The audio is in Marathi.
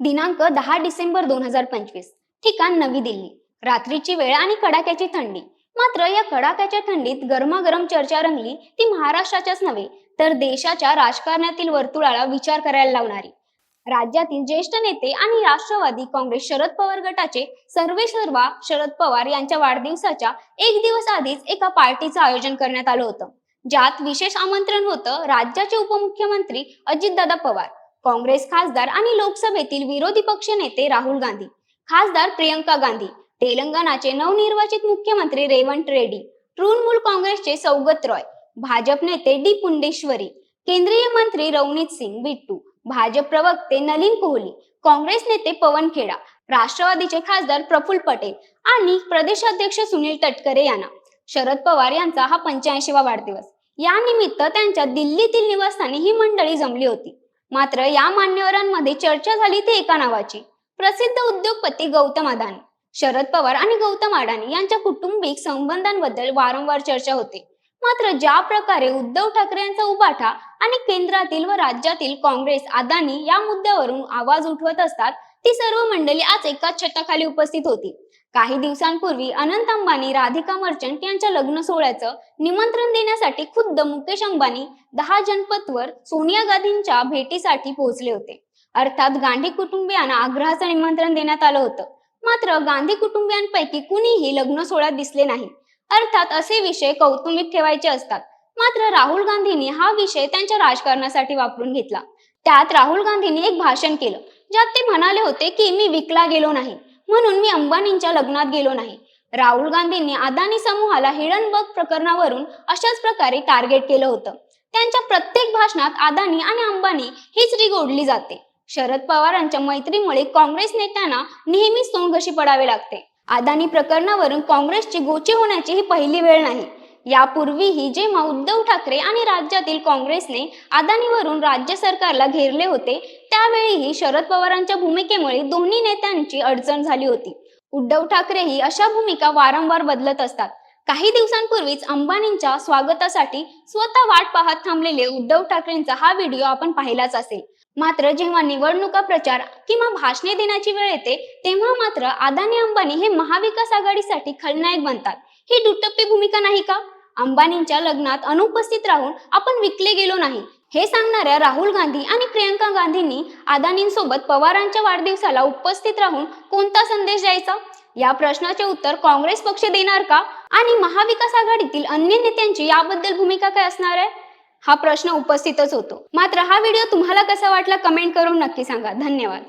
दिनांक दहा डिसेंबर दोन हजार पंचवीस. ठिकाण नवी दिल्ली. रात्रीची वेळ आणि कडाक्याची थंडी. मात्र या कडाक्याच्या थंडीत गरमागरम चर्चा रंगली ती महाराष्ट्राच्याच नव्हे तर देशाच्या राजकारणातील वर्तुळाला विचार करायला लावणारी. राज्यातील ज्येष्ठ नेते आणि राष्ट्रवादी काँग्रेस शरद पवार गटाचे सर्वे सर्वा शरद पवार यांच्या वाढदिवसाच्या एक दिवस आधीच एका पार्टीचं आयोजन करण्यात आलं होतं. ज्यात विशेष आमंत्रण होतं राज्याचे उपमुख्यमंत्री अजितदादा पवार. काँग्रेस खासदार आणि लोकसभेतील विरोधी पक्ष नेते राहुल गांधी खासदार प्रियंका गांधी तेलंगणाचे नवनिर्वाचित मुख्यमंत्री रेवंत रेड्डी तृणमूल काँग्रेसचे सौगत रॉय भाजप नेते डी पुंडेश्वरी केंद्रीय मंत्री रवनीत सिंग बिट्टू भाजप प्रवक्ते नलिन कोहली काँग्रेस नेते पवन खेडा राष्ट्रवादीचे खासदार प्रफुल्ल पटेल आणि प्रदेशाध्यक्ष सुनील तटकरे यांना. शरद पवार यांचा हा पंच्याऐंशीवा वाढदिवस. या निमित्त त्यांच्या दिल्लीतील निवासस्थानी ही मंडळी जमली होती. मात्र या मान्यवरांमध्ये चर्चा झाली ती एका नावाची. प्रसिद्ध उद्योगपती गौतम अदानी शरद पवार आणि गौतम अडाणी यांच्या कुटुंबिक संबंधांबद्दल वारंवार चर्चा होते. मात्र ज्या प्रकारे उद्धव ठाकरे यांचा उबाठा आणि केंद्रातील व राज्यातील काँग्रेस अदानी या मुद्द्यावरून आवाज उठवत असतात ती सर्व मंडळी आज एकाच छताखाली उपस्थित होती. काही दिवसांपूर्वी अनंत अंबानी राधिका मर्चंट यांच्या लग्न सोहळ्याचं निमंत्रण देण्यासाठी खुद्द मुकेश अंबानी दहा जनपथवर सोनिया गांधींच्या भेटीसाठी पोहोचले होते. अर्थात गांधी कुटुंबियांना आग्रहाचं निमंत्रण देण्यात आलं होतं. मात्र गांधी कुटुंबियांपैकी कुणीही लग्न सोहळ्यात दिसले नाही. अर्थात असे विषय कौटुंबिक ठेवायचे असतात. मात्र राहुल गांधींनी हा विषय त्यांच्या राजकारणासाठी वापरून घेतला. त्यात राहुल गांधींनी एक भाषण केलं ज्यात ते म्हणाले होते की मी विकला गेलो नाही. म्हणून मी अंबानींच्या लग्नात गेलो नाही. राहुल गांधींनी अदानी समूहाला हिडनबर्ग प्रकरणावरून अशाच प्रकारे टार्गेट केलं होतं. त्यांच्या प्रत्येक भाषणात अदानी आणि अंबानी हीच रिगोडली जाते. शरद पवारांच्या मैत्रीमुळे काँग्रेस नेत्यांना नेहमीच तोंडघशी पडावे लागते. अदानी प्रकरणावरून काँग्रेसची गोची होण्याची ही पहिली वेळ नाही. यापूर्वीही जेव्हा उद्धव ठाकरे आणि राज्यातील काँग्रेसने अदानीवरून राज्य सरकारला घेरले होते त्यावेळीही शरद पवारांच्या भूमिकेमुळे दोन्ही नेत्यांची अडचण झाली होती. उद्धव ठाकरेही अशा भूमिका वारंवार बदलत असतात. काही दिवसांपूर्वीच अंबानींच्या स्वागतासाठी स्वतः वाट पाहत थांबलेले उद्धव ठाकरेंचा हा व्हिडिओ आपण पाहिलाच असेल. मात्र जेव्हा निवडणुका प्रचार किंवा भाषणे देण्याची वेळ येते तेव्हा मात्र अदानी अंबानी हे महाविकास आघाडीसाठी खलनायक बनतात. ही दुटप्पी भूमिका नाही का? अंबानींच्या लग्नात अनुपस्थित राहून आपण विकले गेलो नाही. हे सांगणाऱ्या राहुल गांधी आणि प्रियंका गांधींनी अदानींसोबत पवारांच्या वाढदिवसाला उपस्थित राहून कोणता संदेश द्यायचा? या प्रश्नाचे उत्तर काँग्रेस पक्ष देणार का? आणि महाविकास आघाडीतील अन्य नेत्यांची याबद्दल भूमिका काय असणार आहे? हा प्रश्न उपस्थितच होतो. मात्र हा व्हिडिओ तुम्हाला कसा वाटला कमेंट करून नक्की सांगा. धन्यवाद.